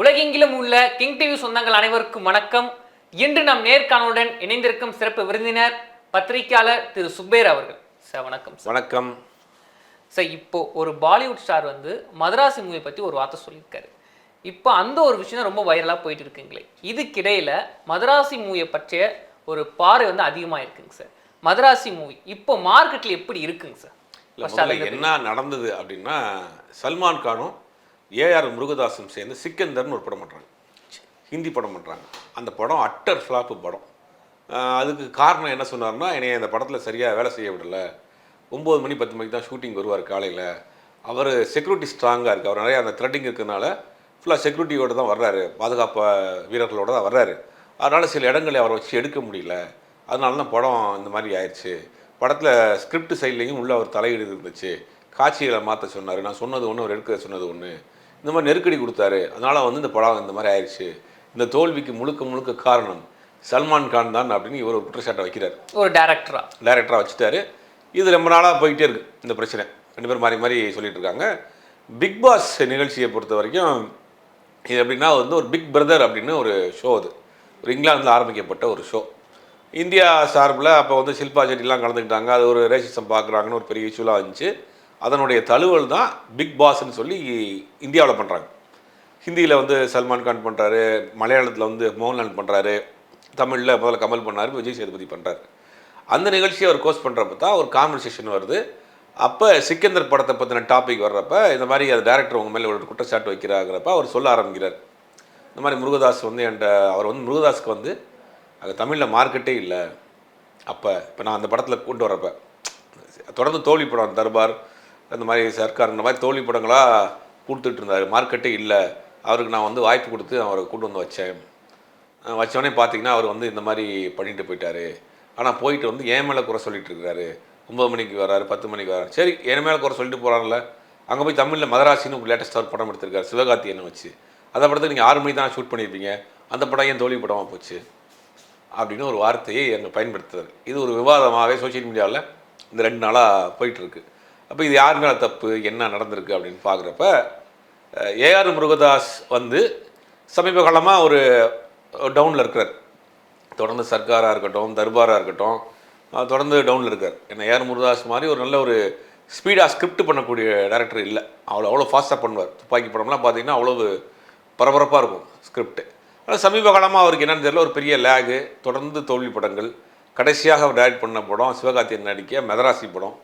உலகெங்கிலும் உள்ள king TV சொந்தங்கள் அனைவருக்கும் வணக்கம். இன்று நம் நேர்காணலுடன் இணைந்திருக்கும் சிறப்பு விருந்தினர் பத்திரிகையாளர் திரு சுப்பேர் அவர்கள். சார் வணக்கம் சார் வணக்கம். சார் இப்போ ஒரு பாலிவுட் ஸ்டார் வந்து மதராசி மூவி பற்றி ஒரு வார்த்தை சொல்லியிருக்காரு. இப்போ அந்த ஒரு விஷயம் ரொம்ப வைரலாக போயிட்டு இருக்குங்களே. இதுக்கிடையில மதராசி மூவியை பற்றிய ஒரு பார்வை வந்து அதிகமாக இருக்குங்க சார் மதராசி மூவி இப்போ மார்க்கெட்டில் எப்படி இருக்குங்க சார் என்ன நடந்தது அப்படின்னா சல்மான் கானும் ஏஆர் முருகதாசும் சேர்ந்து சிக்கந்தர்னு ஒரு படம் பண்ணுறாங்க ஹிந்தி படம் பண்ணுறாங்க அந்த படம் அட்டர் ஃப்ளாப்பு படம். அதுக்கு காரணம் என்ன சொன்னார்னா என்னை அந்த படத்தில் சரியாக வேலை செய்ய விடலை. ஒம்பது மணி பத்து மணிக்கு தான் ஷூட்டிங் வருவார் காலையில். அவர் செக்யூரிட்டி ஸ்ட்ராங்காக இருக்குது அவர் நிறையா அந்த த்ரெட்டிங் இருக்கிறதுனால ஃபுல்லாக செக்யூரிட்டியோடு தான் வர்றாரு. பாதுகாப்பு வீரர்களோடு தான் வர்றாரு. அதனால் சில இடங்களை அவரை வச்சு எடுக்க முடியல. அதனால தான் படம் இந்த மாதிரி ஆயிடுச்சு படத்தில் ஸ்கிரிப்ட் சைட்லேயும் உள்ள அவர் தலையீடு இருந்துச்சு. காட்சிகளை மாற்ற சொன்னார். நான் சொன்னது ஒன்று அவர் எடுக்க சொன்னது ஒன்று இந்த மாதிரி நெருக்கடி கொடுத்தாரு. அதனால் வந்து இந்த படம் இந்த மாதிரி ஆயிடுச்சு இந்த தோல்விக்கு முழுக்க முழுக்க காரணம் சல்மான் கான் தான் அப்படின்னு இவர் ஒரு குற்றச்சாட்டை வைக்கிறார். ஒரு டேரக்டரா டைரக்டராக வச்சுட்டாரு. இது ரொம்ப நாளாக போயிட்டே இருக்கு இந்த பிரச்சனை. ரெண்டு பேரும் மாறி மாறி சொல்லிட்டு இருக்காங்க பிக் பாஸ் நிகழ்ச்சியை பொறுத்த வரைக்கும் இது எப்படின்னா வந்து ஒரு பிக் பிரதர் அப்படின்னு ஒரு ஷோ அது. ஒரு இங்கிலாந்தில் ஆரம்பிக்கப்பட்ட ஒரு ஷோ இந்தியா சார்பில் அப்போ வந்து ஷில்பா செட்டிலாம் கலந்துக்கிட்டாங்க. அது ஒரு ரேசிசம் பார்க்குறாங்கன்னு ஒரு பெரிய இஷ்யூலாம் இருந்துச்சு அதனுடைய தழுவல் தான் பிக் பாஸ்ன்னு சொல்லி இந்தியாவில் பண்ணுறாங்க ஹிந்தியில் வந்து சல்மான் கான் பண்ணுறாரு மலையாளத்தில் வந்து மோகன்லால் பண்ணுறாரு தமிழில் முதல்ல கமல் பண்ணார் விஜய் சேதுபதி பண்ணுறாரு அந்த நிகழ்ச்சியை அவர் கோஸ்ட் பண்ணுறப்ப தான் ஒரு கான்வர்சேஷன் வருது. அப்போ சிக்கந்தர் படத்தை பற்றின டாபிக் வர்றப்ப இந்த மாதிரி அது டேரக்டர் உங்கள் மேலே ஒரு குற்றச்சாட்டு வைக்கிறாங்கிறப்ப அவர் சொல்ல ஆரம்பிக்கிறார். இந்த மாதிரி முருகதாஸ் வந்து என்கிட்ட அவர் வந்து முருகதாஸ்க்கு வந்து அது தமிழில் மார்க்கெட்டே இல்லை. அப்போ இப்போ நான் அந்த படத்தில் கொண்டு வரப்ப தொடர்ந்து தோல்வி படம் தர்பார் அந்த மாதிரி சர்க்கார் இந்த மாதிரி தோல்வி படங்களாக கொடுத்துட்டு இருந்தார். மார்க்கெட்டே இல்லை. அவருக்கு நான் வந்து வாய்ப்பு கொடுத்து அவரை கூட்டு வந்து வச்சேன். வச்சோடனே பார்த்தீங்கன்னா அவர் வந்து இந்த மாதிரி பண்ணிட்டு போயிட்டாரு. ஆனால் போயிட்டு வந்து என் மேலே குறை சொல்லிட்டு இருக்காரு. ஒம்பது மணிக்கு வராரு பத்து மணிக்கு வராரு. சரி என் மேலே குறை சொல்லிட்டு போகிறாங்கல்ல அங்கே போய் தமிழில் மதராசின்னு லேட்டஸ்ட் லேட்டஸ்ட்டாக ஒரு படம் எடுத்திருக்காரு சிவகார்த்தி என்ன வச்சு. அந்த படத்துக்கு நீங்கள் ஆறு மணி தான் ஷூட் பண்ணியிருப்பீங்க. அந்த படம் ஏன் தோல்வி படமாக போச்சு? அப்படின்னு ஒரு வார்த்தையை அங்கே பயன்படுத்துறாரு. இது ஒரு விவாதமாகவே சோஷியல் மீடியாவில் இந்த ரெண்டு நாளாக போயிட்டுருக்கு அப்போ இது யார் மேலே தப்பு? என்ன நடந்திருக்கு அப்படின்னு பார்க்குறப்ப ஏஆர் முருகதாஸ் வந்து சமீப காலமாக ஒரு டவுனில் இருக்கிறார். தொடர்ந்து சர்க்காராக இருக்கட்டும் தர்பாராக இருக்கட்டும் தொடர்ந்து டவுனில் இருக்கார். ஏன்னா ஏஆர் முருகதாஸ் மாதிரி ஒரு நல்ல ஒரு ஸ்பீடாக ஸ்கிரிப்ட் பண்ணக்கூடிய டேரக்டர் இல்லை. அவ்வளோ அவ்வளோ ஃபாஸ்ட்டாக பண்ணுவார். துப்பாக்கி படம்லாம் பார்த்தீங்கன்னா அவ்வளோ பரபரப்பாக இருக்கும் ஸ்கிரிப்ட். ஆனால் சமீப காலமாக அவருக்கு என்னென்னு தெரியல ஒரு பெரிய லேகு தொடர்ந்து தோல்வி படங்கள். கடைசியாக அவர் டைரக்ட் பண்ண படம் சிவகார்த்தியன் நடிக்க மெதராசி படம்.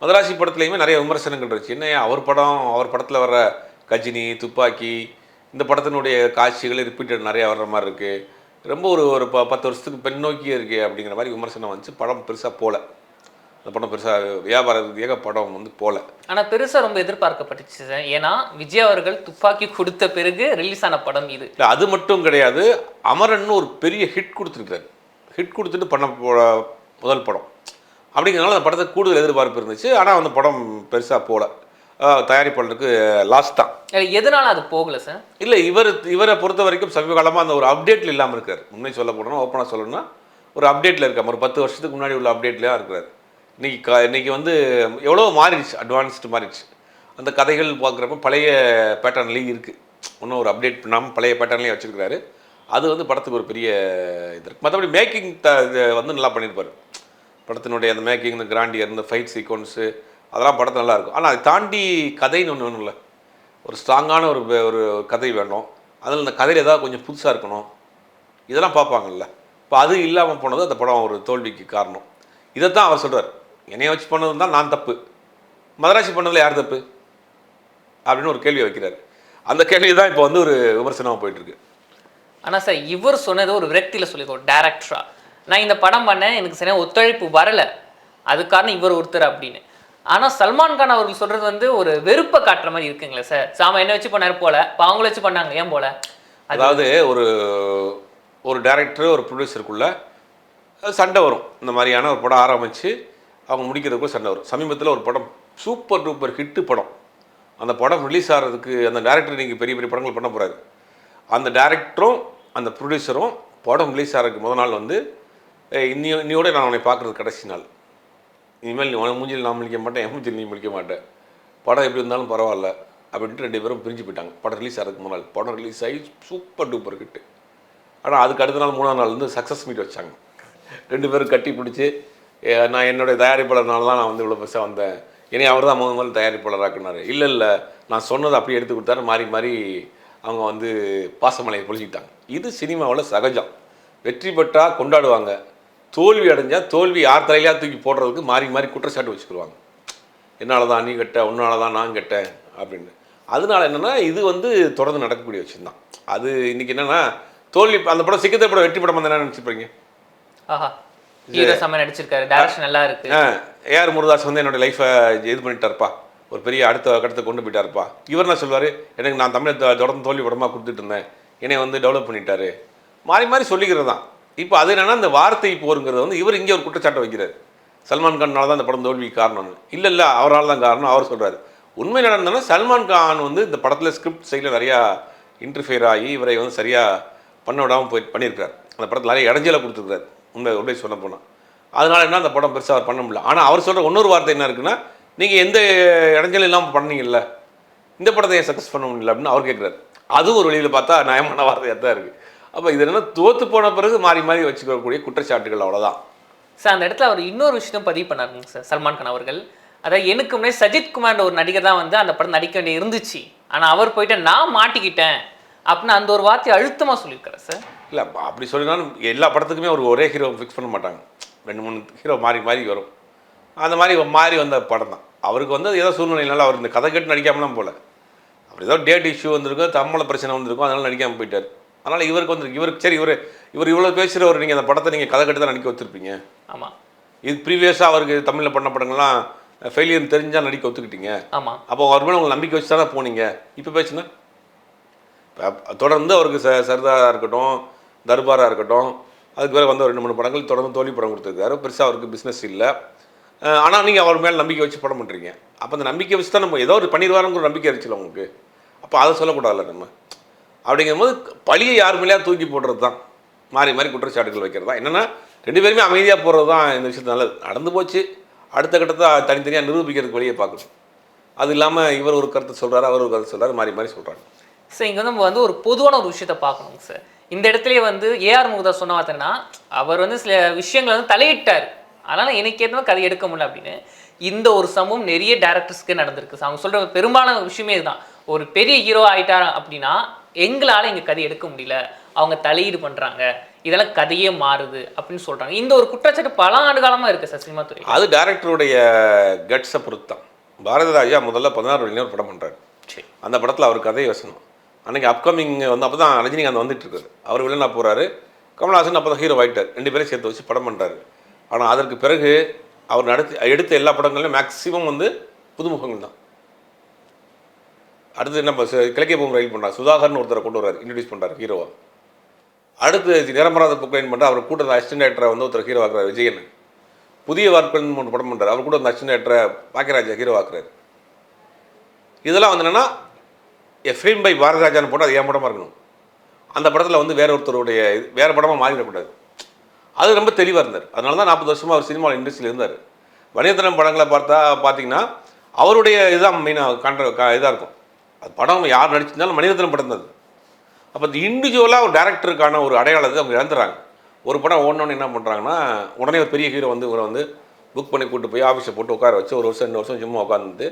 மதராசி படத்துலையுமே நிறைய விமர்சனங்கள் இருந்துச்சு. என்ன அவர் படம் அவர் படத்தில் வர்ற கஜினி துப்பாக்கி இந்த படத்தினுடைய காட்சிகள் ரிப்பீட்டட் நிறையா வர்ற மாதிரி இருக்குது ரொம்ப ஒரு ஒரு ப பத்து வருஷத்துக்கு பின்னோக்கியே இருக்கே அப்படிங்கிற மாதிரி விமர்சனம் வந்துச்சு. படம் பெருசாக போகல அந்த படம் பெருசாக வியாபார ரீதியாக படம் வந்து போகல ஆனா பெருசா ரொம்ப எதிர்பார்க்கப்பட்டுச்சு ஏன்னா விஜய் அவர்கள் துப்பாக்கி கொடுத்த பிறகு ரிலீஸ் ஆன படம் இது. இல்லை அது மட்டும் கிடையாது. அமரன் ஒரு பெரிய ஹிட் கொடுத்துருக்காரு ஹிட் கொடுத்துட்டு பண்ண போ- முதல் படம். அப்படிங்கிறனால அந்த படத்துக்கு கூடுதல் எதிர்பார்ப்பு இருந்துச்சு. ஆனால் அந்த படம் பெருசாக போகல தயாரிப்பாளருக்கு லாஸ் தான். எதனால அது போகல சார் இல்லை இவர் இவரை பொறுத்த வரைக்கும் சமீப காலமாக அந்த ஒரு அப்டேட்டில் இல்லாமல் இருக்கார். உண்மை சொல்ல போனோம்னா ஓப்பனாக சொல்லணும்னா ஒரு அப்டேட்டில் இருக்காம ஒரு பத்து வருஷத்துக்கு முன்னாடி உள்ள அப்டேட்லேயே இருக்கிறார் இன்னைக்கு க இன்னைக்கு வந்து எவ்வளோ மாறிடுச்சு அட்வான்ஸ்டு மாறிடுச்சு. அந்த கதைகள் பார்க்குறப்ப பழைய பேட்டர்ன்லேயும் இருக்குது இன்னும் ஒரு அப்டேட் பண்ணாமல் பழைய பேட்டர்ன்லேயே வச்சுருக்காரு அது வந்து படத்துக்கு ஒரு பெரிய இது இருக்குது மற்றபடி மேக்கிங் த இது வந்து நல்லா பண்ணியிருப்பார். படத்தினுடைய அந்த மேக்கிங் இந்த கிராண்டியர் இந்த ஃபைட் சீக்வன்ஸு அதெல்லாம் படத்தை நல்லாயிருக்கும். ஆனால் அதை தாண்டி கதைன்னு ஒன்று வேணும்ல. ஒரு ஸ்ட்ராங்கான ஒரு ஒரு கதை வேணும். அதில் இந்த கதையில் ஏதாவது கொஞ்சம் புதுசாக இருக்கணும். இதெல்லாம் பார்ப்பாங்கல்ல. இப்போ அது இல்லாமல் போனது அந்த படம் ஒரு தோல்விக்கு காரணம். இதைத்தான் அவர் சொல்கிறார் என்னைய வச்சு பண்ணது தான் நான் தப்பு. மதராசி பண்ணதில் யார் தப்பு? அப்படின்னு ஒரு கேள்வி வைக்கிறார். அந்த கேள்வி தான் இப்போ வந்து ஒரு விமர்சனமாக போயிட்டுருக்கு ஆனால் சார் இவர் சொன்னது ஒரு விரக்தியில் சொல்லியிருக்கோம் டேரக்டராக நான் இந்த படம் பண்ணேன் எனக்கு சரியாக ஒத்துழைப்பு வரலை. அது காரணம் இவர் ஒருத்தர் அப்படின்னு. ஆனால் சல்மான் கான் அவர்கள் சொல்கிறது வந்து ஒரு வெறுப்பை காட்டுற மாதிரி இருக்குங்களே சார். சாம என்ன வச்சு பண்ணார் போல இப்போ அவங்கள வச்சு பண்ணாங்க ஏன் போல? அதாவது ஒரு ஒரு டேரக்டர் ஒரு ப்ரொடியூசருக்குள்ள சண்டை வரும். இந்த மாதிரியான ஒரு படம் ஆரம்பித்து அவங்க முடிக்கிறதுக்குள்ள சண்டை வரும். சமீபத்தில் ஒரு படம் சூப்பர் டூப்பர் ஹிட்டு படம். அந்த படம் ரிலீஸ் ஆகிறதுக்கு அந்த டேரக்டர் நீங்கள் பெரிய பெரிய படங்கள் பண்ண போகிறாரு அந்த டேரக்டரும் அந்த ப்ரொடியூசரும் படம் ரிலீஸ் ஆகிறதுக்கு முதல் நாள் வந்து இன்னி இன்னியோட நான் உன்னை பார்க்குறது கடைசி நாள். இனிமேல் நீ உன மூஞ்சில் நான் முழிக்க மாட்டேன் என் மூஞ்சில் நீ முழிக்க மாட்டேன் படம் எப்படி இருந்தாலும் பரவாயில்ல அப்படின்ட்டு ரெண்டு பேரும் பிரிஞ்சு போயிட்டாங்க. படம் ரிலீஸ் ஆகிறதுக்கு முன்னாள். படம் ரிலீஸ் ஆகி சூப்பர் டூப்பர் கிட்டு ஆனால் அதுக்கு அடுத்த நாள் மூணாம் நாள் வந்து சக்ஸஸ் மீட் வச்சாங்க. ரெண்டு பேரும் கட்டி பிடிச்சி நான் என்னுடைய தயாரிப்பாளர்னால தான் நான் வந்து இவ்வளோ பெருசாக வந்தேன். இனி அவர் தான் முதல் முதல் தயாரிப்பாளராக்குனாரு. இல்லை இல்லை நான் சொன்னதை அப்படியே எடுத்து கொடுத்தாரு. மாறி மாறி அவங்க வந்து பாசமலையை பொழிச்சிக்கிட்டாங்க இது சினிமாவில் சகஜம். வெற்றி பெற்றா கொண்டாடுவாங்க. தோல்வி அடைஞ்சால் தோல்வி யார் தலையிலையா தூக்கி போடுறதுக்கு மாறி மாறி குற்றச்சாட்டு வச்சுக்கிடுவாங்க என்னால் தான் நீ கெட்ட உன்னால தான் நான் கெட்டேன் அப்படின்னு. அதனால என்னென்னா இது வந்து தொடர்ந்து நடக்கக்கூடிய விஷயம் தான் அது இன்னைக்கு என்னென்னா தோல்வி அந்த படம் சிக்கத்தை படம் வெற்றி படம் வந்து என்ன நினச்சிப்பீங்க ஆஹா. ஹீரோ செம்ம நடிச்சிருக்காரு. டைரக்ஷன் நல்லா இருக்கு. ஏஆர் முருதாஸ் வந்து என்னோட லைஃப்பை இது பண்ணிட்டாருப்பா. ஒரு பெரிய அடுத்த கடத்தை கொண்டு போயிட்டாருப்பா. இவர் என்ன சொல்வார் எனக்கு நான் தமிழை தொடர்ந்து தோல்வி படமாக கொடுத்துட்டு இருந்தேன். என்னை வந்து டெவலப் பண்ணிட்டாரு. மாறி மாறி சொல்லிக்கிறது தான் இப்போ அது என்னென்னா இந்த வார்த்தை போருங்கிறது வந்து இவர் இங்கே ஒரு குற்றச்சாட்டை வைக்கிறார். சல்மான் கான்னால தான் இந்த படம் தோல்விக்கு காரணம்னு. இல்லை இல்லை அவரால் தான் காரணம் அவர் சொல்கிறாரு உண்மை நடந்ததுன்னா சல்மான் கான் வந்து இந்த படத்தில் ஸ்கிரிப்ட் சைடில் நிறையா இன்டர்ஃபியர் ஆகி இவரை வந்து சரியாக பண்ண விடாமல் போய் பண்ணியிருக்கார் அந்த படத்தில் நிறைய இடைஞ்சலை கொடுத்துருக்காரு உண்மை உடனே சொல்ல போனால் அதனால என்ன அந்த படம் பெருசாக அவர் பண்ண முடியல. ஆனால் அவர் சொல்கிற இன்னொரு வார்த்தை என்ன இருக்குன்னா நீங்கள் எந்த இடைஞ்சலும் இல்லாமல் பண்ணீங்கல்ல இந்த படத்தை ஏன் சக்ஸஸ் பண்ண முடியல அப்படின்னு அவர் கேட்குறாரு அதுவும் ஒரு வழியில் பார்த்தா நியாயமான வார்த்தையாக தான் இருக்குது அப்போ இது என்ன தோற்று போன பிறகு மாறி மாறி வச்சுக்கக்கூடிய குற்றச்சாட்டுகள் அவ்வளோதான் சார் அந்த இடத்துல அவர் இன்னொரு விஷயம் பதிவு பண்ணாருங்க சார் சல்மான் கான் அவர்கள். அதாவது எனக்கு முன்னாடி சஜித் குமார் ஒரு நடிகர் தான் வந்து அந்த படம் நடிக்க வேண்டிய இருந்துச்சு. ஆனா அவர் போயிட்டு நான் மாட்டிக்கிட்டேன் அப்படின்னு அந்த ஒரு வார்த்தையை அழுத்தமா சொல்லியிருக்காரு சார்? இல்லை அப்படி சொல்லினாலும் எல்லா படத்துக்குமே ஒரு ஒரே ஹீரோ ஃபிக்ஸ் பண்ண மாட்டாங்க. ரெண்டு மூணு ஹீரோ மாறி மாறி வரும். அந்த மாதிரி மாறி வந்த படம் தான். அவருக்கு வந்து ஏதோ சூழ்நிலையினால அவர் இந்த கதை கேட்டு நடிக்காமலாம் போல. அவர் ஏதோ டேட் இஷ்யூ வந்திருக்கும் தம்மள பிரச்சனை வந்திருக்கும் அதனால நடிக்காமல் போயிட்டார். அதனால் இவருக்கு வந்து இவருக்கு சரி இவர் இவர் இவ்வளோ பேசுகிறவர் நீங்கள் அந்த படத்தை நீங்கள் கதை கட்டு தான் நடிக்க வச்சுருப்பீங்க ஆமா. இது ப்ரீவியஸாக அவருக்கு தமிழில் பண்ண படங்கள்லாம் ஃபெயிலியர் தெரிஞ்சால் நடிக்க ஒத்துக்கிட்டீங்க? ஆமா. அப்போ அவர் மேலே உங்களுக்கு நம்பிக்கை வச்சு தானே போனீங்க? இப்போ பேசுனா இப்ப தொடர்ந்து அவருக்கு ச சர்தாராக இருக்கட்டும் தர்பாராக இருக்கட்டும் அதுக்கு பிறகு வந்து ஒரு ரெண்டு மூணு படங்கள் தொடர்ந்து தோல்வி படம் கொடுத்துருக்காரு. பெருசாக அவருக்கு பிஸ்னஸ் இல்லை. ஆனால் நீங்கள் அவர் மேலே நம்பிக்கை வச்சு படம் பண்ணுறீங்க அப்போ அந்த நம்பிக்கை வச்சு தான் நம்ம ஏதோ ஒரு பண்ணிடுவாருங்கிற நம்பிக்கை இருந்துச்சுல உங்களுக்கு? அப்போ அதை சொல்லக்கூடாதுல்ல நம்ம? அப்படிங்கும்போது பழியை யார் மேலேயா தூக்கி போடுறது தான் மாறி மாறி குற்றச்சாட்டுகள் வைக்கிறது தான் என்னென்னா ரெண்டு பேருமே அமைதியாக போகிறது தான் இந்த விஷயத்து நல்லது. நடந்து போச்சு. அடுத்த கட்டத்தை தனித்தனியாக நிரூபிக்கிறதுக்கு வழியை பார்க்கணும். அது இல்லாமல் இவர் ஒரு கருத்தை சொல்கிறாரு அவர் ஒரு கருத்தை சொல்கிறாரு மாறி மாறி சொல்கிறாங்க சார் இங்கே வந்து நம்ம வந்து ஒரு பொதுவான ஒரு விஷயத்த பார்க்கணும் சார் இந்த இடத்துலயே வந்து ஏஆர் முகுதா சொன்ன அவர் வந்து சில விஷயங்களை வந்து தலையிட்டார். அதனால எனக்கு ஏற்ற கதை எடுக்க முடியல அப்படின்னு. இந்த ஒரு சம்பவம் நிறைய டேரக்டர்ஸ்க்கு நடந்திருக்கு. சார் அவங்க சொல்ற பெரும்பாலான விஷயமே இதுதான். ஒரு பெரிய ஹீரோ ஆயிட்டார் அப்படின்னா எங்களால இங்க கதை எடுக்க முடியல. அவங்க தலையீடு பண்றாங்க. இதெல்லாம் கதையே மாறுது அப்படின்னு சொல்றாங்க. இந்த ஒரு குற்றச்சாட்டு பல ஆண்டு காலமா இருக்கு சார் சினிமா துறை. அது டேரக்டருடைய கட்ஸை பொறுத்து தான் பாரதிராஜா முதல்ல பதினாறு வழியினர் ஒரு படம் பண்ணுறாரு சரி. அந்த படத்தில் அவர் கதை வசனம் அன்னைக்கு அப்கமிங் வந்து அப்போ தான் ரஜினிகாந்த் வந்துட்டு இருக்காரு. அவர் வில்லனா போகிறாரு கமல்ஹாசன் அப்போ தான் ஹீரோ ஆயிட்டார். ரெண்டு பேரும் சேர்த்து வச்சு படம் பண்ணுறாரு ஆனால் அதற்கு பிறகு அவர் நடத்தி எடுத்த எல்லா படங்கள்லையும் மேக்ஸிமம் வந்து புதுமுகங்கள் தான் அடுத்து என்ன கிழக்கே போகும் ரயில் பண்ணுறாரு சுதாகர்னு ஒருத்தரை கொண்டு வர்றாரு. இன்ட்ரடியூஸ் பண்ணுறாரு ஹீரோவா அடுத்து நிரம்பராத புக்லைன் பண்ணுற அவர் கூட அசிஸ்டன்ட் டேரக்டரை வந்து ஒருத்தர் ஹீரோ ஆக்குறாரு விஜயன். புதிய வார்ப்புகள் ஒன்று படம் பண்ணுறாரு அவர் கூட அந்த அசிஸ்டன்ட் பாக்கியராஜா ஹீரோ ஆக்குறாரு. இதெல்லாம் வந்து என்னென்னா எ ஃபிலிம் பை பாரதிராஜான்னு போட்டு அது என் படமாக இருக்கணும்? அந்த படத்தில் வந்து வேற ஒருத்தருடைய வேறு படமாக மாறிடக்கூடாது அது ரொம்ப தெளிவாக இருந்தார். அதனால தான் நாற்பது வருஷமாக அவர் சினிமாவில் இண்டஸ்ட்ரியில் இருந்தார். வணிகத்தனம் படங்களை பார்த்தா பார்த்தீங்கன்னா அவருடைய இதுதான் மெயினாக காண்ற இதாக இருக்கும். அது படம் யார் நடிச்சிருந்தாலும் மணிரத்னம் படம் தான் அப்போ இந்த இண்டிவிஜுவலாக ஒரு டேரக்டருக்கான ஒரு அடையாளத்தை அவங்க இழந்துறாங்க. ஒரு படம் ஓடணுன்னு என்ன பண்ணுறாங்கன்னா உடனே ஒரு பெரிய ஹீரோ வந்து இவரை வந்து புக் பண்ணி கூட்டு போய் ஆஃபீஸை போட்டு உட்கார வச்சு ஒரு வருஷம் ரெண்டு வருஷம் சும்மா உட்காந்துட்டு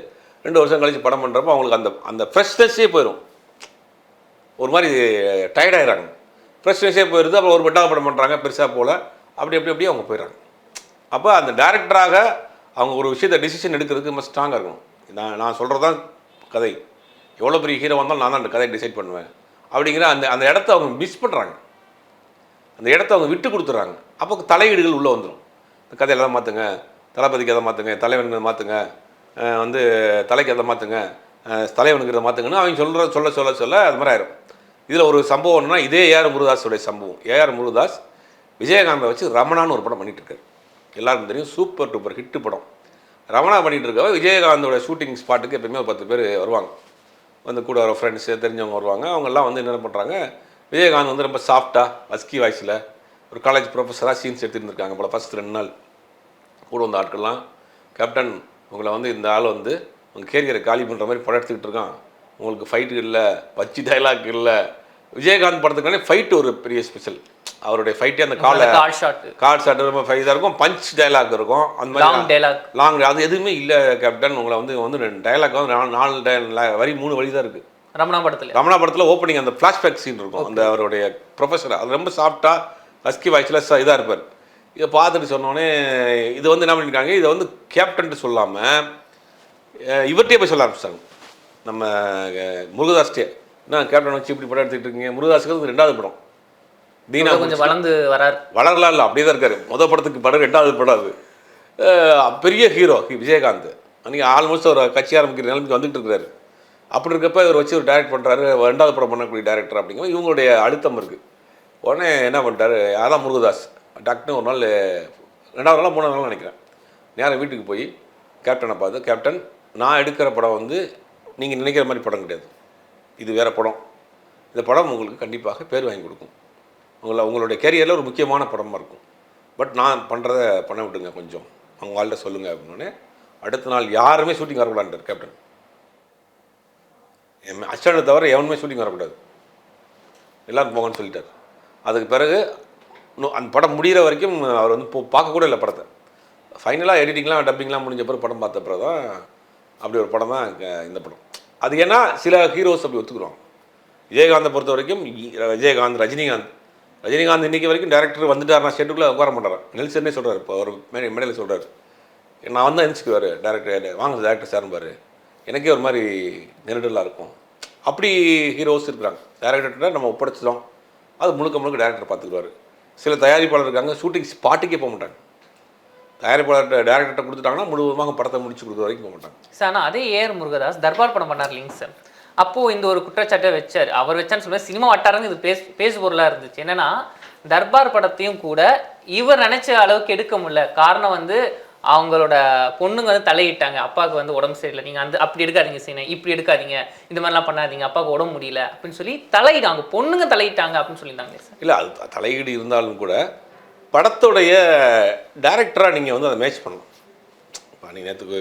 ரெண்டு வருஷம் கழிச்சு படம் பண்ணுறப்போ அவங்களுக்கு அந்த அந்த ஃப்ரெஷ்னஸ்ஸே போயிடும் ஒரு மாதிரி டயர்டாயிடுறாங்க ஃப்ரெஷ்னஸ்ஸே போயிடுது அப்புறம் ஒரு பெட்டாக படம் பண்ணுறாங்க பெருசாக போல். அப்படி அப்படி அப்படியே அவங்க போயிடுறாங்க. அப்போ அந்த டேரக்டராக அவங்க ஒரு விஷயத்தை டிசிஷன் எடுக்கிறதுக்கு ரொம்ப ஸ்ட்ராங்காக இருக்கணும். நான் நான் சொல்கிறது தான் கதை. எவ்வளோ பெரிய ஹீரோ வந்தாலும் நான் தான் அந்த கதையை டிசைட் பண்ணுவேன். அப்படிங்கிற அந்த அந்த இடத்த அவங்க மிஸ் பண்ணுறாங்க அந்த இடத்த அவங்க விட்டு கொடுத்துட்றாங்க. அப்போ தலையீடுகள் உள்ளே வந்துடும் இந்த கதையில தான் மாற்றுங்க தளபதிக்கு எதை மாற்றுங்க தலைவனுக்கு எதை மாற்றுங்க வந்து தலைக்கு எதை மாற்றுங்க தலைவனுக்கு இதை மாற்றுங்கன்னு அவங்க சொல்கிற சொல்ல சொல்ல சொல்ல அது மாதிரி ஆயிரும். இதில் ஒரு சம்பவம்னா இதே ஏஆர் முருதாஸுடைய சம்பவம். ஏஆர் முருகதாஸ் விஜயகாந்தை வச்சு ரமணான்னு ஒரு படம் பண்ணிட்டு எல்லாருக்கும் தெரியும் சூப்பர் டூப்பர் ஹிட்டு படம். ரமணா பண்ணிகிட்டு இருக்கவ விஜயகாந்தோட ஷூட்டிங் ஸ்பாட்டுக்கு எப்பயுமே ஒரு பத்து பேர் வருவாங்க. வந்து கூட வர ஃப்ரெண்ட்ஸு தெரிஞ்சவங்க வருவாங்க. அவங்கெல்லாம் வந்து என்ன பண்ணுறாங்க விஜயகாந்த் வந்து ரொம்ப சாஃப்டாக வஸ்கி வாய்ஸில் ஒரு காலேஜ் ப்ரொஃபஸராக சீன்ஸ் எடுத்துருந்துருக்காங்க போல் ஃபஸ்ட் ரெண்டு நாள். கூட வந்த ஆட்கள்லாம் கேப்டன் உங்களை வந்து இந்த ஆள் வந்து உங்கள் கேரியரை காலி பண்ணுற மாதிரி படம் எடுத்துக்கிட்டு இருக்கான். உங்களுக்கு ஃபைட்டு இல்லை பச்சி டைலாக் இல்லை. விஜயகாந்த் படத்துக்கான ஃபைட் ஒரு பெரிய ஸ்பெஷல் அவருடைய ஃபைட்டே அந்த காலை கால் ஷாட் கார்ட் ஷாட் ரொம்ப இதாக இருக்கும் பஞ்ச் டைலாக் இருக்கும். அந்த லாங் மாதிரி டைலாக் லாங் அது எதுவுமே இல்லை கேப்டன் உங்களை வந்து வந்து ரெண்டு டைலாக் வந்து நாலு dialogue, வரி மூணு வரி தான் இருக்குது ரமணா படத்துல. ரமணா படத்தில் ஓப்பனிங் அந்த ஃப்ளாஷ்பேக் சீன் இருக்கும். அந்த அவருடைய ப்ரொஃபஸர் அது ரொம்ப சாஃப்டாக ஹஸ்கி வாய்ஸில் இதாக இருப்பார். இதை பார்த்துட்டு சொன்னோடனே இது வந்து என்ன பண்ணியிருக்காங்க இதை வந்து கேப்டன் சொல்லாமல் இவர்கிட்டயே போய் சொல்ல ஆரம்பிச்சிட்டாங்க. நம்ம முருகதாஸ்டே என்ன கேப்டன் வச்சு இப்படி படம் எடுத்துக்கிட்டு இருக்கீங்க? முருகதாஸுக்கு ரெண்டாவது படம். தீனா கொஞ்சம் வளர்ந்து வரார். வளரலாம் இல்லை அப்படியே தான் இருக்காரு. முத படத்துக்கு படம் ரெண்டாவது படம் அது. பெரிய ஹீரோ விஜயகாந்த். அன்றைக்கி ஆல்மோஸ்ட் ஒரு கட்சி ஆரம்பிக்கிற நிலைமைக்கு வந்துட்டு இருக்கிறாரு. அப்படி இருக்கப்ப இவர் வச்சு ஒரு டைரக்ட் பண்ணுறாரு ரெண்டாவது படம் பண்ணக்கூடிய டேரக்டர் அப்படிங்கிற இவங்களுடைய அழுத்தம் இருக்குது உடனே என்ன பண்ணிட்டாரு? அதான் முருகதாஸ். டாக்டர் ஒரு நாள் ரெண்டாவது நாள் மூணாவது நாள் நினைக்கிறேன். நேரம் வீட்டுக்கு போய் கேப்டனை பார்த்து கேப்டன் நான் எடுக்கிற படம் வந்து நீங்கள் நினைக்கிற மாதிரி படம் கிடையாது. இது வேறு படம். இந்த படம் உங்களுக்கு கண்டிப்பாக பேர் வாங்கி கொடுக்கும். உங்களை உங்களுடைய கேரியரில் ஒரு முக்கியமான படமாக இருக்கும். பட் நான் பண்ணுறத பண்ண விட்டுங்க கொஞ்சம். அவங்க ஆள்கிட்ட சொல்லுங்கள் அப்படின்னே அடுத்த நாள் யாருமே ஷூட்டிங் வரக்கூடாது கேப்டன் என் அஸ்டாண்டை தவிர எவனுமே ஷூட்டிங் வரக்கூடாது. எல்லாரும் போங்கன்னு சொல்லிட்டார். அதுக்கு பிறகு இன்னும் அந்த படம் முடிகிற வரைக்கும் அவர் வந்து போ பார்க்கக்கூட இல்லை படத்தை. ஃபைனலாக எடிட்டிங்லாம் டப்பிங்லாம் முடிஞ்ச பிறகு படம் பார்த்த பிறகு தான் அப்படி ஒரு படம் தான் இந்த படம். அது ஏன்னா சில ஹீரோஸ் அப்படி ஒத்துக்குறோம். விஜயகாந்தை பொறுத்த வரைக்கும் விஜயகாந்த் ரஜினிகாந்த் ரஜினிகாந்த் இன்றைக்கி வரைக்கும் டேரக்டர் வந்துட்டாருன்னா ஷெட்டுக்குள்ளே உட்கார மாட்டார். நெல்சன்னே சொல்கிறார் இப்போ ஒரு மேடையில் சொல்கிறார் நான் வந்தால் எந்திரிச்சுக்குவார் டேரக்டர் வாங்க டேரக்டர் சார்பார் எனக்கே ஒரு மாதிரி நெருடலாக இருக்கும். அப்படி ஹீரோஸ் இருக்கிறாங்க. டேரக்டர்கிட்ட நம்ம ஒப்படைச்சிடும் அது முழுக்க முழுக்க டேரக்டர் பார்த்துக்குவார். சில தயாரிப்பாளர் இருக்காங்க ஷூட்டிங் ஸ்பாட்டுக்கே போக மாட்டாங்க. தயாரிப்பாளர்கிட்ட டேரக்டர்கிட்ட கொடுத்துட்டாங்கன்னா முழுவதுமாக படத்தை முடிச்சு கொடுக்குற வரைக்கும் போக மாட்டாங்க. சார் ஆனால் அதே ஏஆர் முருகதாஸ் தர்பார் படம் பண்ணார் இல்லைங்க சார். அப்போ இந்த ஒரு குற்றச்சாட்டை வச்சார். அவர் வச்சான்னு சொல்லுவேன் சினிமா வட்டாரங்க இது பேசு பேசு பொருளாக இருந்துச்சு. என்னன்னா தர்பார் படத்தையும் கூட இவர் நினைச்ச அளவுக்கு எடுக்க முடியல. காரணம் வந்து அவங்களோட பொண்ணுங்க வந்து தலையிட்டாங்க. அப்பாவுக்கு வந்து உடம்பு சரியில்லை. நீங்கள் அந்த அப்படி எடுக்காதீங்க சீனை. இப்படி எடுக்காதீங்க. இந்த மாதிரிலாம் பண்ணாதீங்க. அப்பாவுக்கு உடம்பு முடியல. அப்படின்னு சொல்லி தலையிட்டாங்க. பொண்ணுங்க தலையிட்டாங்க அப்படின்னு சொல்லியிருந்தாங்க. சார் இல்லை அது தலையீடு இருந்தாலும் கூட படத்துடைய டேரக்டராக நீங்கள் வந்து அதை மேட்ச் பண்ணணும். இப்போ நீங்கள் நேற்றுக்கு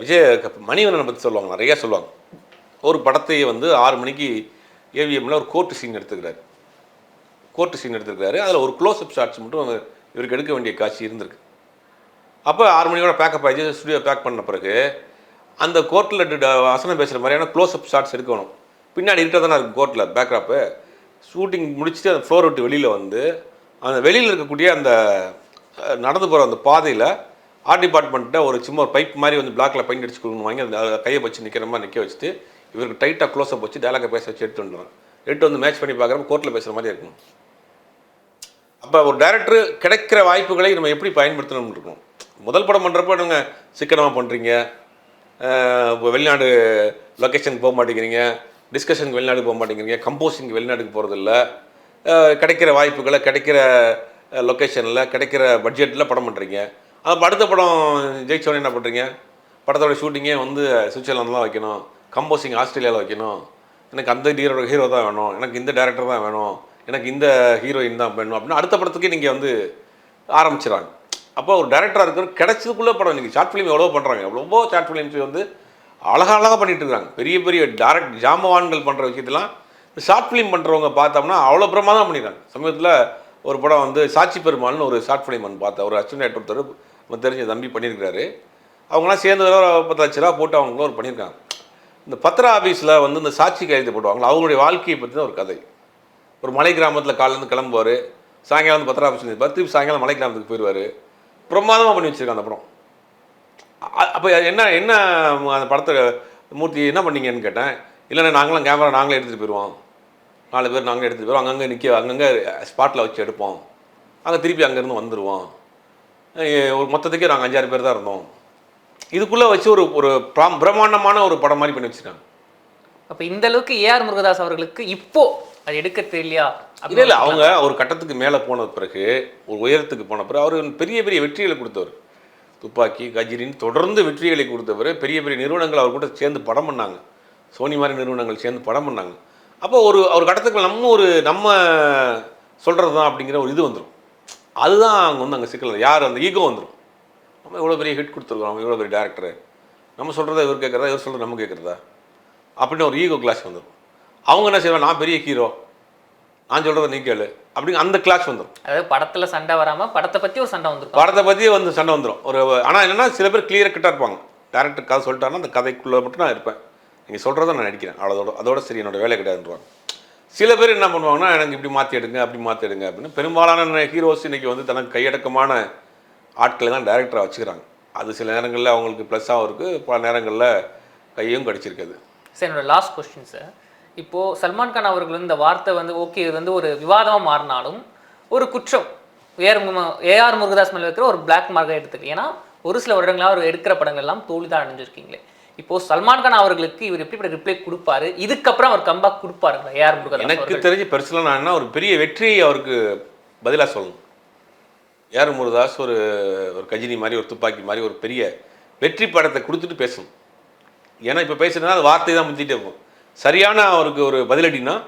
விஜய் மணிவண்ணனை பற்றி சொல்லுவாங்க. நிறையா சொல்லுவாங்க. ஒரு படத்தையே வந்து ஆறு மணிக்கு ஏவிஎம்மில் ஒரு கோர்ட்டு சீன் எடுத்துக்கிறாரு. கோர்ட்டு சீன் எடுத்துருக்காரு அதில் ஒரு க்ளோஸ்அப் ஷாட்ஸ் மட்டும் இவருக்கு எடுக்க வேண்டிய காட்சி இருந்திருக்கு. அப்போ ஆறு மணியோட பேக்கப் ஆகிடுச்சு ஸ்டுடியோ பேக் பண்ண பிறகு அந்த கோர்ட்டில் வசனம் பேசுகிற மாதிரியான க்ளோஸ்அப் ஷாட்ஸ் எடுக்கணும். பின்னாடி இருட்டாக தானே இருக்கும் கோர்ட்டில் பேக்ராப்பு ஷூட்டிங் முடிச்சுட்டு அந்த ஃப்ளோர் விட்டு வெளியில் வந்து அந்த வெளியில் இருக்கக்கூடிய அந்த நடந்து போகிற அந்த பாதையில் ஆர்ட் டிபார்ட்மெண்ட்டை ஒரு சும்மா ஒரு பைப் மாதிரி வந்து பிளாக்ல பெயிண்ட் அடிச்சு கொடுக்கணும் வாங்கி அந்த கையை வச்சு நிற்கிற மாதிரி நிற்க வச்சுட்டு இவருக்கு டைட்டாக க்ளோஸ்அப் வச்சு டேலாக பேச வச்சு எடுத்து வந்துடுறாங்க எடுத்து வந்து மேட்ச் பண்ணி பார்க்குறப்ப கோர்ட்டில் பேசுகிற மாதிரி இருக்கும் அப்போ ஒரு டேரக்டர் கிடைக்கிற வாய்ப்புகளை நம்ம எப்படி பயன்படுத்தணும்னு இருக்கணும். முதல் படம் பண்ணுறப்ப நீங்கள் சிக்கனமாக பண்ணுறீங்க இப்போ வெளிநாடு லொக்கேஷனுக்கு போக மாட்டேங்கிறீங்க. டிஸ்கஷனுக்கு வெளிநாடு போக மாட்டேங்கிறீங்க. கம்போசிங்க்கு வெளிநாட்டுக்கு போகிறதில்ல கிடைக்கிற வாய்ப்புகளை கிடைக்கிற லொக்கேஷனில் கிடைக்கிற பட்ஜெட்டில் படம் பண்ணுறீங்க அப்போ அடுத்த படம் ஜெயிச்சோடனே என்ன பண்ணுறீங்க படத்தோட ஷூட்டிங்கே வந்து சுவிட்சர்லாந்து தான் வைக்கணும். கம்போசிங் ஆஸ்திரேலியாவில் வைக்கணும். எனக்கு அந்த ஹீரோ ஹீரோ தான் வேணும். எனக்கு இந்த டேரக்டர் தான் வேணும். எனக்கு இந்த ஹீரோயின் தான் வேணும் அப்படின்னு அடுத்த படத்துக்கே நீங்கள் வந்து ஆரம்பிச்சிடறாங்க அப்போ ஒரு டேரக்டராக இருக்கிற கிடைச்சதுக்குள்ளே படம் நீங்கள் ஷார்ட் ஃபிலிம் எவ்வளோ பண்ணுறாங்க ரொம்ப ஷார்ட் ஃபிலிம்ஸ் வந்து அழகா அழகாக பண்ணிகிட்டு இருக்காங்க. பெரிய பெரிய டேரக்ட் ஜாமவான்கள் பண்ணுற விஷயத்தெல்லாம் ஷார்ட் ஃபிலிம் பண்ணுறவங்க பார்த்தோம்னா அவ்வளோ பிரமாதம் பண்ணிடுறாங்க. சமீபத்தில் ஒரு படம் வந்து சாட்சி பெருமாள்னு ஒரு ஷார்ட் ஃபிலிம் ஒன்று பார்த்தேன். ஒரு அச்சுன் ஒருத்தர் தெரிஞ்ச தம்பி பண்ணியிருக்காரு அவங்களாம் சேர்ந்து ஒரு பத்து லட்ச ரூபா போட்டு அவங்களும் ஒரு பண்ணியிருக்காங்க. இந்த பத்திர ஆஃபீஸில் வந்து இந்த சாட்சி கைது போடுவாங்களா அவங்களுடைய வாழ்க்கையை பற்றி ஒரு கதை. ஒரு மலை கிராமத்தில் காலேருந்து கிளம்புவார். சாயங்காலம் வந்து பத்திர ஆஃபீஸ் நிற்பார் திருப்பி சாயங்காலம் மலை கிராமத்துக்கு போயிடுவார் பிரமாதமாக பண்ணி வச்சிருக்காங்க அந்த படம். அப்போ என்ன என்ன அந்த படத்தை மூர்த்தி என்ன பண்ணீங்கன்னு கேட்டேன். இல்லைண்ணா நாங்களும் கேமரா நாங்களே எடுத்துகிட்டு போயிடுவோம் நாலு பேர் நாங்களே எடுத்துகிட்டு போயிடுவோம் அங்கங்கே நிற்க அங்கங்கே ஸ்பாட்டில் வச்சு எடுப்போம். அங்கே திருப்பி அங்கேருந்து வந்துடுவோம் ஒரு மொத்தத்துக்கே நாங்கள் அஞ்சாறு பேர் தான் இருந்தோம். இதுக்குள்ளே வச்சு ஒரு ஒரு பிரம்- பிரம்மாண்டமான ஒரு படம் மாதிரி பண்ணி வச்சுருக்காங்க அப்போ இந்த அளவுக்கு ஏஆர் முருகதாஸ் அவர்களுக்கு இப்போ அது எடுக்க தெரியலையா? இல்லை இல்லை அவங்க ஒரு கட்டத்துக்கு மேலே போன பிறகு ஒரு உயரத்துக்கு போன பிறகு அவர் பெரிய பெரிய வெற்றிகளை கொடுத்தவர். துப்பாக்கி கஜிரின்னு தொடர்ந்து வெற்றிகளை கொடுத்தவர். பெரிய பெரிய நிறுவனங்கள் அவர் கூட சேர்ந்து படம் பண்ணாங்க. சோனி மாதிரி நிறுவனங்கள் சேர்ந்து படம் பண்ணாங்க. அப்போ ஒரு ஒரு கட்டத்துக்கு நம்ம ஒரு நம்ம சொல்கிறது தான் அப்படிங்கிற ஒரு இது வந்துடும் அதுதான் அங்கே வந்து அங்கே சிக்கல். யார் அந்த ஈகோ வந்துடும் நம்ம இவ்வளோ பெரிய ஹிட் கொடுத்துருக்கோம். நம்ம இவ்வளோ பெரிய டேரக்டரு நம்ம சொல்கிறத இவர் கேட்குறதா? இவர் சொல்கிறத நம்ம கேட்குறதா? அப்படின்னு ஒரு ஈகோ கிளாஸ் வந்துடும் அவங்க என்ன செய்வாங்க? நான் பெரிய ஹீரோ நான் சொல்கிறத நீ கேளு. அப்படிங்க அந்த கிளாஸ் வந்துடும் அதாவது படத்துல சண்டை வராம படத்தை பத்தி ஒரு சண்டை வந்திருக்கும் படத்தை பற்றியே வந்து சண்டை வந்துடும் ஒரு ஆனால் என்னன்னா சில பேர் கிளியராக கிட்ட இருப்பாங்க. டேரக்டர் கதை சொல்லிட்டாருன்னா அந்த கதைக்குள்ளே மட்டும் நான் இருப்பேன். நீங்கள் சொல்கிறத நான் நடிக்கிறேன். அவ்வளோதோட அதோட சரி என்னோட வேலை கிடையாதுன்றாங்க சில பேர் என்ன பண்ணுவாங்கன்னா எனக்கு இப்படி மாற்றி எடுங்க அப்படி மாற்றி எடுங்க அப்படின்னு. பெரும்பாலான ஹீரோஸ் இன்னைக்கு வந்து தனக்கு கையடக்கமான ஆட்களை தான் டேரக்டராக வச்சுக்கிறாங்க. அது சில நேரங்களில் அவங்களுக்கு ப்ளஸ்ஸாகவும் இருக்குது பல நேரங்களில் கையும் கடிச்சிருக்குது. சரி என்னோட லாஸ்ட் கொஸ்டின் சார் இப்போ சல்மான் கான் அவர்கள் இந்த வார்த்தை வந்து ஓகே இது வந்து ஒரு விவாதமா மாறினாலும் ஒரு குற்றம். ஏஆர் ஏஆர் முருகதாஸ் மேல இருக்கிற ஒரு பிளாக் மார்க்கை எடுத்துக்கு. ஏன்னா ஒரு சில வருடங்களா அவர் எடுக்கிற படங்கள் எல்லாம் தோல்வி தான் அடைஞ்சிருக்கீங்களே. இப்போ சல்மான் கான் அவர்களுக்கு இவர் எப்படி ரிப்ளை கொடுப்பாரு? இதுக்கப்புறம் அவர் கம்பேக் கொடுப்பாரு ஏஆர் முருகதாஸ் எனக்கு. தெரிஞ்சு பெருசில் நான் ஒரு பெரிய வெற்றியை அவருக்கு பதிலாக சொல்லணும். A R Murugadoss? ஒரு ஒரு கஜினி மாதிரி ஒரு துப்பாக்கி மாதிரி ஒரு பெரிய வெற்றி படத்தை கொடுத்துட்டு பேசணும். ஏன்னா இப்போ பேசுனா அது வார்த்தை தான் முந்திட்டே இருக்கும். சரியான அவருக்கு ஒரு பதிலடினா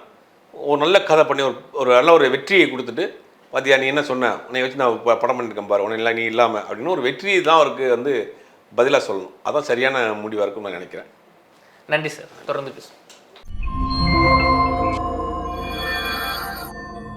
ஒரு நல்ல கதை பண்ணி ஒரு ஒரு நல்ல ஒரு வெற்றியை கொடுத்துட்டு பார்த்தியா நீ என்ன சொன்ன? உன்னை வச்சு நான் ப- படம் பண்ணியிருக்கேன் பாரு. உன்னை இல்லை நீ இல்லாமல் அப்படின்னு ஒரு வெற்றி தான் அவருக்கு வந்து பதிலாக சொல்லணும். அதான் சரியான முடிவாக இருக்கும்னு நான் நினைக்கிறேன். நன்றி சார். தொடர்ந்து பேசுவோம்.